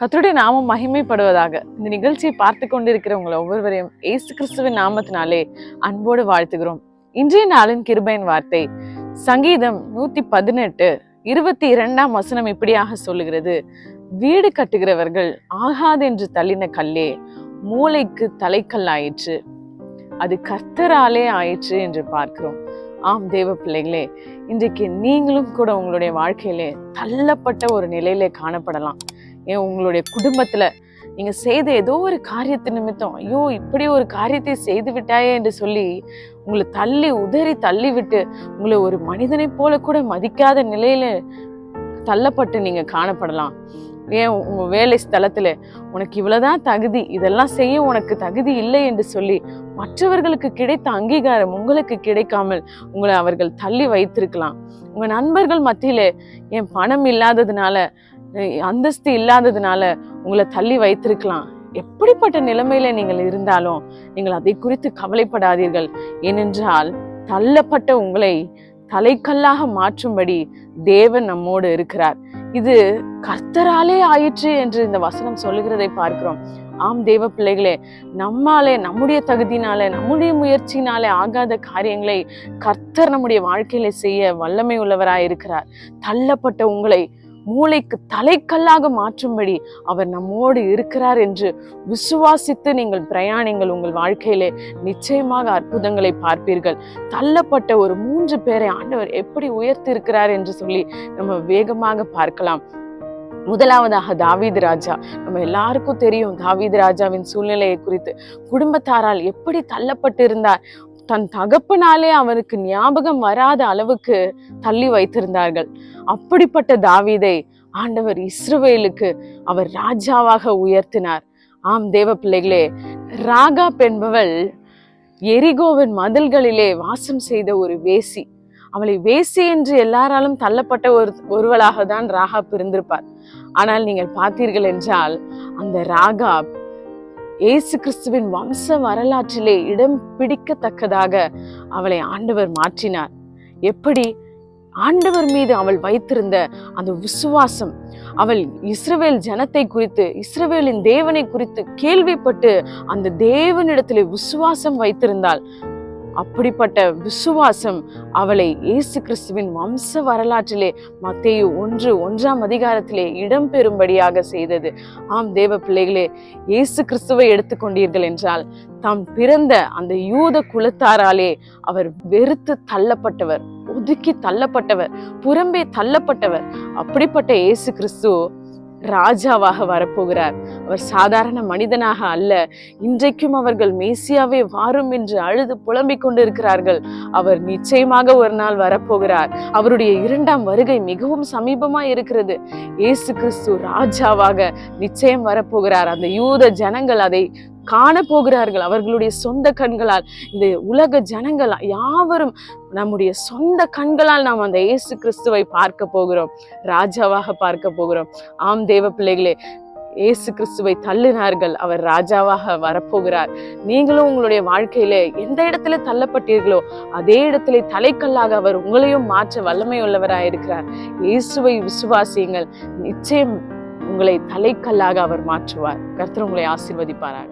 கத்தருடைய நாமம் மகிமைப்படுவதாக இந்த நிகழ்ச்சியை பார்த்து கொண்டிருக்கிற உங்களை ஒவ்வொருவரையும் ஏசு கிறிஸ்துவின் நாமத்தினாலே அன்போடு வாழ்த்துகிறோம். இன்றைய நாளின் கிருபையின் வார்த்தை சங்கீதம் நூத்தி பதினெட்டு இருபத்தி இரண்டாம் வசனம் இப்படியாக சொல்லுகிறது. வீடு கட்டுகிறவர்கள் ஆகாது என்று தள்ளின கல்லே மூளைக்கு தலைக்கல் ஆயிற்று. அது கர்த்தராலே ஆயிற்று என்று பார்க்கிறோம். ஆம் தேவ பிள்ளைகளே இன்றைக்கு நீங்களும் கூட உங்களுடைய வாழ்க்கையிலே தள்ளப்பட்ட ஒரு நிலையிலே காணப்படலாம். ஏன் உங்களுடைய குடும்பத்தில் நீங்கள் செய்த ஏதோ ஒரு காரியத்து நிமித்தம் ஐயோ இப்படி ஒரு காரியத்தை செய்து விட்டாயே என்று சொல்லி உங்களை தள்ளி உதறி தள்ளி விட்டு உங்களை ஒரு மனிதனைப் போல கூட மதிக்காத நிலையில தள்ளப்பட்டு நீங்கள் காணப்படலாம். ஏன் உங்கள் வேலை ஸ்தலத்தில் உனக்கு இவ்வளோதான் தகுதி இதெல்லாம் செய்ய உனக்கு தகுதி இல்லை என்று சொல்லி மற்றவர்களுக்கு கிடைத்த அங்கீகாரம் உங்களுக்கு கிடைக்காமல் உங்களை அவர்கள் தள்ளி வைத்திருக்கலாம். உங்கள் நண்பர்கள் மத்தியில் என் பணம் இல்லாததுனால அந்தஸ்து இல்லாததுனால உங்களை தள்ளி வைத்திருக்கலாம். எப்படிப்பட்ட நிலைமையில நீங்கள் இருந்தாலும் நீங்கள் அதை குறித்து கவலைப்படாதீர்கள். ஏனென்றால் தள்ளப்பட்ட உங்களை தலைக்கல்லாக மாற்றும்படி தேவன் நம்மோடு இருக்கிறார். இது கர்த்தராலே ஆயிற்று என்று இந்த வசனம் சொல்லுகிறதை பார்க்கிறோம். ஆம் தேவ பிள்ளைகளே நம்மாலே நம்முடைய தகுதினாலே நம்முடைய முயற்சினாலே ஆகாத காரியங்களை கர்த்தர் நம்முடைய வாழ்க்கையில செய்ய வல்லமை உள்ளவராய் இருக்கிறார் தள்ளப்பட்ட உங்களை மூளைக்கு தலைக்கல்லாக மாற்றும்படி அவர் நம்மோடு இருக்கிறார் என்று விசுவாசித்து நீங்கள் பிரயாணிங்கள். உங்கள் வாழ்க்கையிலே நிச்சயமாக அற்புதங்களை பார்ப்பீர்கள். தள்ளப்பட்ட ஒரு மூன்று பேரை ஆண்டவர் எப்படி உயர்த்தி இருக்கிறார் என்று சொல்லி நம்ம வேகமாக பார்க்கலாம். முதலாவதாக தாவீது ராஜா. நம்ம எல்லாருக்கும் தெரியும் தாவீது ராஜாவின் சூழ்நிலையை குறித்து. குடும்பத்தாரால் எப்படி தள்ளப்பட்டிருந்தார்? தன் தகப்பனாலே அவனுக்கு ஞாபகம் வராத அளவுக்கு தள்ளி வைத்திருந்தார்கள். அப்படிப்பட்ட தாவீதை ஆண்டவர் இஸ்ரவேலுக்கு அவர் ராஜாவாக உயர்த்தினார். ஆம் தேவ பிள்ளைகளே ராகாப் என்பவள் எரிகோவின் மதில்களிலே வாசம் செய்த ஒரு வேசி. அவளை வேசி என்று எல்லாராலும் தள்ளப்பட்ட ஒரு ஒருவளாக தான் ராகாப் இருந்திருப்பார். ஆனால் நீங்கள் பார்த்தீர்கள் என்றால் அந்த ராகாப் இயேசு கிறிஸ்துவின் வம்ச வரலாற்றிலே இடம் பிடிக்கத்தக்கதாக அவளை ஆண்டவர் மாற்றினார். எப்படி? ஆண்டவர் மீது அவள் வைத்திருந்த அந்த விசுவாசம் அவள் இஸ்ரவேல் ஜனத்தை குறித்து இஸ்ரவேலின் தேவனை குறித்து கேள்விப்பட்டு அந்த தேவனிடத்திலே விசுவாசம் வைத்திருந்தாள். அப்படிப்பட்ட விசுவாசம் அவளை இயேசு கிறிஸ்துவின் வம்ச வரலாற்றிலே மத்தேயு ஒன்று ஒன்றாம் அதிகாரத்திலே இடம்பெறும்படியாக செய்தது. ஆம் தேவ பிள்ளைகளே இயேசு கிறிஸ்துவை எடுத்துக்கொண்டீர்கள் என்றால் தாம் பிறந்த அந்த யூத குலத்தாராலே அவர் வெறுத்து தள்ளப்பட்டவர் ஒதுக்கி தள்ளப்பட்டவர் புறம்பே தள்ளப்பட்டவர். அப்படிப்பட்ட இயேசு கிறிஸ்து ராஜாவாக வரப்போகிறார். அவர் சாதாரண மனிதனாக அல்ல. இன்றைக்கும் அவர்கள் மேசியாவே வாரும் என்று அழுது புலம்பிக் கொண்டிருக்கிறார்கள். அவர் நிச்சயமாக ஒரு நாள் வரப்போகிறார். அவருடைய இரண்டாம் வருகை மிகவும் சமீபமா இருக்கிறது. இயேசு கிறிஸ்து ராஜாவாக நிச்சயம் வரப்போகிறார். அந்த யூத ஜனங்கள் அதை காண போகிறார்கள் அவர்களுடைய சொந்த கண்களால். இந்த உலக ஜனங்கள் யாவரும் நம்முடைய சொந்த கண்களால் நாம் அந்த இயேசு கிறிஸ்துவை பார்க்க போகிறோம். ராஜாவாக பார்க்க போகிறோம். ஆம் தேவ பிள்ளைகளே இயேசு கிறிஸ்துவை தள்ளினார்கள். அவர் ராஜாவாக வரப்போகிறார். நீங்களும் உங்களுடைய வாழ்க்கையில எந்த இடத்துல தள்ளப்பட்டீர்களோ அதே இடத்துல தலைக்கல்லாக அவர் உங்களையும் மாற்ற வல்லமை உள்ளவராயிருக்கிறார் இயேசுவை விசுவாசியுங்கள். நிச்சயம் உங்களை தலைக்கல்லாக அவர் மாற்றுவார். கர்த்தர் உங்களை ஆசீர்வதிப்பாராக.